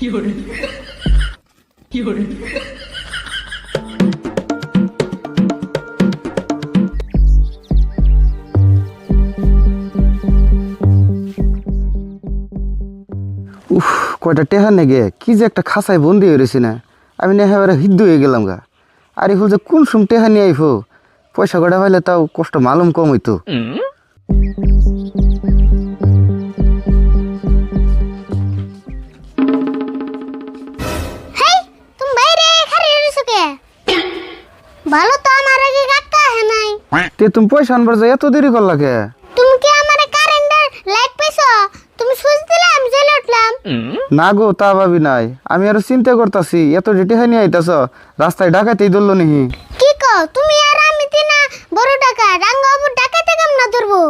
উফ কয়টা টেহা নেগে কি যে একটা খাসায় বন্দি হয়ে রয়েছি না। আমি না এবারে হিদ্দু হয়ে গেলাম গা। আর ইফুল যে কোন সুম টেহা নিয়ে আইফো পয়সা কটা পাইলে তাও কষ্ট মালুম কম হইতো। তুমি পয়সা আনবার যাই এত দেরি করলা কে? তুমি কি আমারে লাইট পাইছো? তুমি সুইচ দিলে আমি জ্বলে উঠলাম। না গো তা ভাবি নাই। আমি আরও চিন্তা করতাছি এত টেহা নিয়ে আইতাছ রাস্তায় ডাকাতেই ধরলো নিহি। কি কও তুমি আর আমি তিনা বড় টাকা রাঙ্গা অবর ডাকাতে কাম না ধরবো?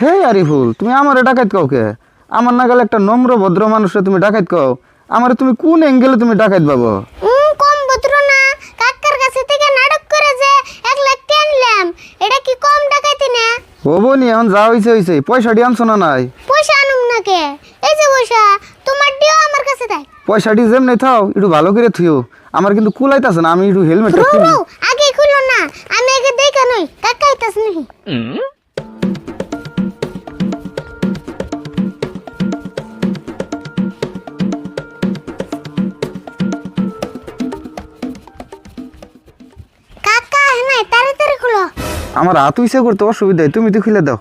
হে আরিফুল তুমি আমারে ডাকাত কও কে? আমার একটা নম্র ভদ্র মানুষে তুমি ডাকাত কও। আমারে তুমি কোন অ্যাঙ্গেলে তুমি ডাকাত পাবো উম, কম ভদ্র না কাকার কাছে থেকে নাটক করে যে এক লাখ টেন নিলাম এটা কি কম ডাকাইতি না? ও বনি এখন যা হইছে হইছে। পয়সাটি আনছো না নাই? পয়সা আনুম না কে? এই যে পয়সা তোমার দিও আমার কাছে পয়সা পয়সাটি যেমনি থাও একটু ভালো করে থুইও। আমার কিন্তু কুলাইতাছে না আমি একটু হেলমেটটা রু খুলি। রু আগে খুলো না। আমি আগে দেখা নই কাকা আইতাছ নাহি আমার হাত উইসে করতে অসুবিধা হয়, তুমি তো খুলে দাও।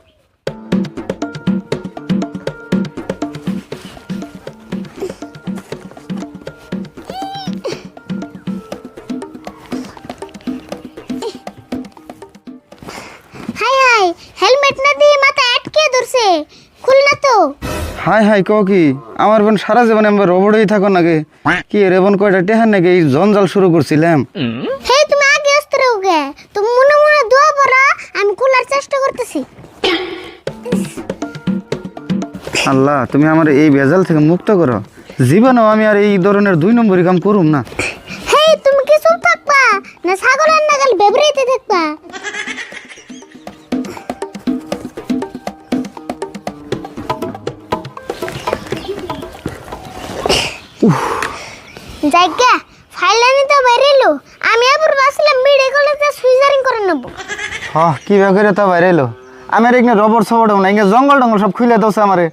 হাই হাই হেলমেট না দিয়ে মাথা আটকে ধরছে খুল না তো। হাই হাই কও কি? আমার বোন সারা জীবনে আমরা রবড়েই থাকো নাকি? কি রে বোন কয়টা টেহার নাকি? এই জঞ্জাল শুরু করছিলাম। হে তুমি আগে আসতে গে তুমি মনে আমি খোলার চেষ্টা করতেছি। আল্লাহ তুমি আমার এই ভেজাল থেকে মুক্ত করো। জীবনেও আমি আর এই ধরনের দুই নম্বরই কাম করুম না। হে তুমি কি চুপ থাকবা? না ছাগলের নাগাল বেবরাইতে থাকবা? জায়গা ফাইলানি তো বেরিলো আমি আবার বাসলাম মেডিকেল কলেজে সুইজারিং করে নেব। হ কি করে তা বাইরে এলো? আমার এখানে রবর সবর না এখানে জঙ্গল টঙ্গল সব খুলে দোছে আমারে।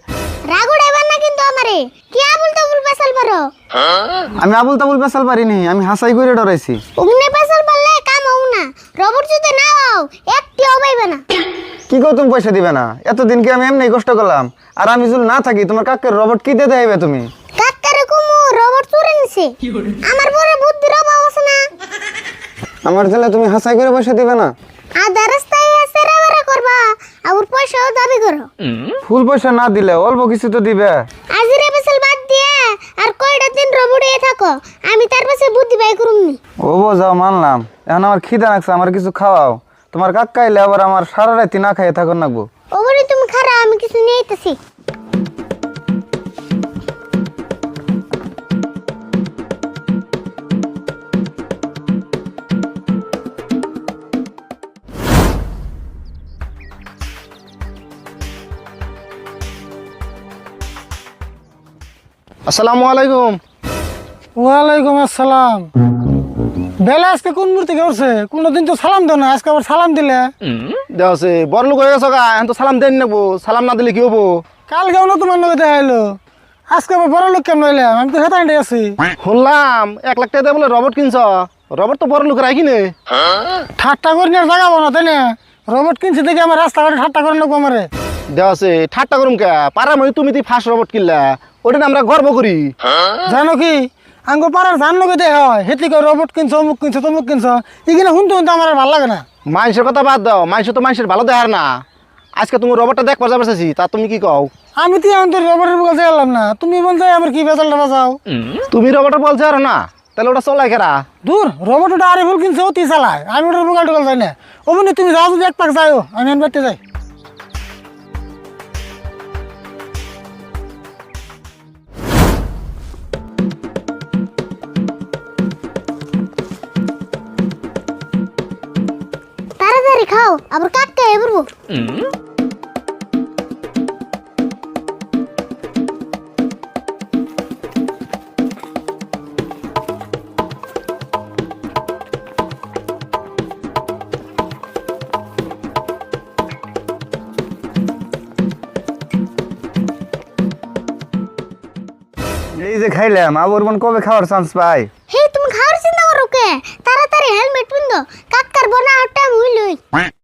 রাগুড এবার না কিন্তু আমারে। কি আবুল তাবুল পেশাল পারো? আমি আবুল তাবুল পেশাল পারিনি আমি হাসাই করে ডরাইছি। অগ্নি পেশাল পারলে কাম হও না। রবর যদি না হও একটি অবাইবে না। কি কো তুমি পয়সা দিবে না? এতদিন কি আমি এমনি কষ্ট করলাম? আর আমি যদি না থাকি তোমার কাকের রবট কি দিতে হইবে তুমি? কাকারে কুমু রবর চুরে নিছে। আমার পরে বুদ্ধির অভাব আছে না আমার ছেলে তুমি হাসাই করে পয়সা দিবে না। আধা রাস্তায় সেরা বেড়া করবা। আর পয়সাও দাবি করো। ফুল পয়সা না দিলে অল্প কিছু তো দিবে। আজিরে পেছাল বাদ দিয়ে আর কয়টা দিন রবড়ে থাকো আমি তার পাশে বুদ্ধি বাই করুমনি ও বো যাও মানলাম। এখন আমার খিদা লাগছে আমার কিছু খাওয়াও। তোমার কাকা আবার আমার সারা রাতি না খাইয়ে থাকুন নাকবো ওবরে তুমি খারা আমি কিছু নিয়ে আইতাছি। আসসালামু আলাইকুম। ওয়ালাইকুম আসসালাম। বেলা আজকে কোন মূর্তি করছে কোনোদিন তো সালাম দেও না আজকে আবার সালাম দিলে। দেওয়াছে বড় লোক হয়ে গেছো গা এখন তো সালাম দেন নেব সালাম না দিলে কি হব? কালকেও না তোমার লগে দেখা এলো আজকে আবার বড় লোক কেমন হইলাম? আমি তো হেতান্ডে আছি শুনলাম এক লাখ টাকা দিয়ে বলে রবট কিনছ। রবট তো বড় লোক রাখি নে। ঠাট্টা করে নিয়ে জাগাবো না তাই না? রবট কিনছি দেখে আমার রাস্তাঘাটে ঠাট্টা করে নেব আমারে। দেওয়াছে ঠাট্টা করুম কে? পাড়ার মধ্যে তুমি তুই ফার্স্ট রবট কিনলা। ওটা আমরা গর্ব করি। জানো কি? আঙ্গ পাড়ার জান লগে দেখা হয়। হেতি করে রবট কিনছ অমুক কিনছ তমুক কিনছ। এখানে শুনতে শুনতে আমার ভালো লাগে না। মানুষের কথা বাদ দাও। মানুষ তো মানুষের ভালো দেখার না। আজকে তুমি রবটটা দেখ পারতে পারছি তা তুমি কি কও? আমি তো এখন তো রবটের কাছে এলাম না। তুমি বলছো আমার কি বেজালটা বাজাও? তুমি রবটটা বলছো আর না? তাহলে ওটা চলাই কেরা দূর রবট ওটা আরে ফুল কিনছে অতি চালায়। আমি ওটার বোকাল টোকাল যাই না। অমনি তুমি যাও যদি এক পাক যাও আমি বাড়তে যাই। खाओ अब काट का है बुरबो खेले माँ बुरबन को खावर सांस पाए हे तुम खावर सिंदा रुके तारा तारे हेलमेट पिन दो কাকার না ওটা মুইলই শুনো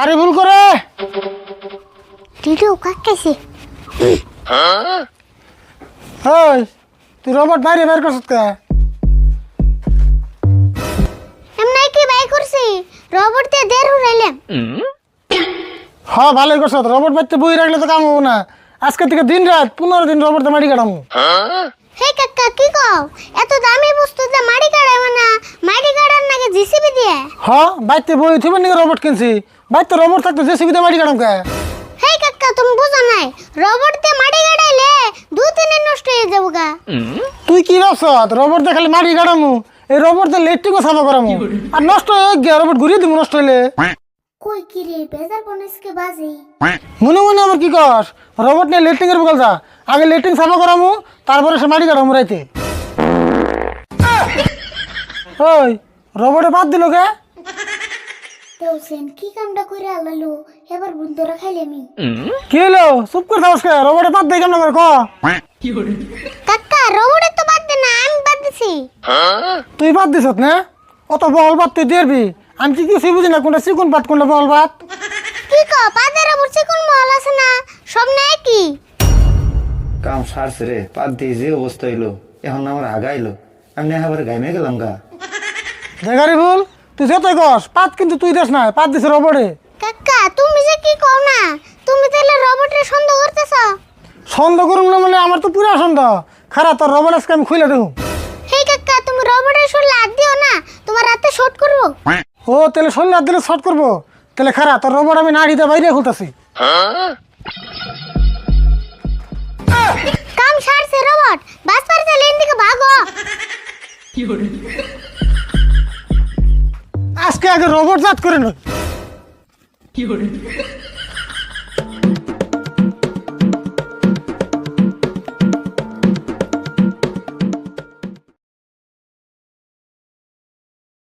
আরে ভুল করে। টিটু কাকাইছে ওই তুই রোবট বাইরে বের করছিস কে? এমনাই কি বাই করছি? রবট দিয়ে দের উড়াইলাম হ ভালোই করছ। রোবট বাইতে বই রাখলে তো কাম হব না। আজকে থেকে দিন রাত পনেরো দিন রোবট মাটি কাটামু। হে কাকা কি কও? এত দামি বস্তু দিয়ে মাটি কাটাইব না মাটি কাটার নাকি জিসিবি দিয়ে হ বাইতে বই থিবেন নাকি রোবট কিনছি? বাইতে রোবট থাকতো জেসিবি দিয়ে মাটি কাটাম কে? হে কাকা তুমি বুঝো নাই। রবট দিয়ে মাটি কাটাইলে দু তিনে নষ্ট হয়ে যাব গা। তুই কি ভাবছ রোবট দিয়ে খালি মাটি কাটামু। এই রোবট দিয়ে লেট্রিকও সাফা করামু। আর নষ্ট হয়ে গিয়া রোবট ঘুরিয়ে দিব নষ্ট হইলে। কই কি রে বেজার বনসকে বাজে। মনে মনে আবার কি কর? রোবট নিয়ে লেট্রিং এর বকাল যা আগে লেট্রিং সাফা করামু তারপরে সে মাটি কাটামু রাইতে। ওই রোবটে বাদ দিল কে? তো সেন কি কামটা করে আলালো? এবার বন্ধুরা খাইলে কি হলো চুপ করে থাকস কে? রোবটে বাদ দেয় কেমন করে ক কাকা তো বাদ দে না আমি বাদ দিছি। তুই বাদ না? অত বহল বাদ তুই দিবি। আমি কি কিছু বুঝি না কোনটা চিকুন বাদ কোনটা বাদ? কি কো পাদের উপর চিকুন মহল আছে না? সব না কি? কাম সারছে রে দিয়ে যে অবস্থা হইল। এখন আমার আগাইলো আমি না এবার গাইমে গেলাম গা। দেখারি ভুল তুই যতই কস? পাত কিন্তু তুই দেস না পাত দিস রোবটে। কাকা তুমি যে কি কও না? তুমি তাহলে রবটের সন্দেহ করতেছ? সন্দেহ করুন না মানে আমার তো পুরা সন্দেহ। খারাপ তোর রোবট আজকে আমি খুলে দেখুন হে কাকা তুমি রবটের শুনলে হাত দিও না তোমার রাতে শর্ট করব? ও তাহলে শরীর হাত দিলে শর্ট করব? তাহলে খারাপ তোর রোবট আমি নাড়িতে বাইরে খুলতেছি। কাম সারছে রবট বাস পারছে লেন দিকে ভাগো। আজকে আগে রোবট জাত করে নই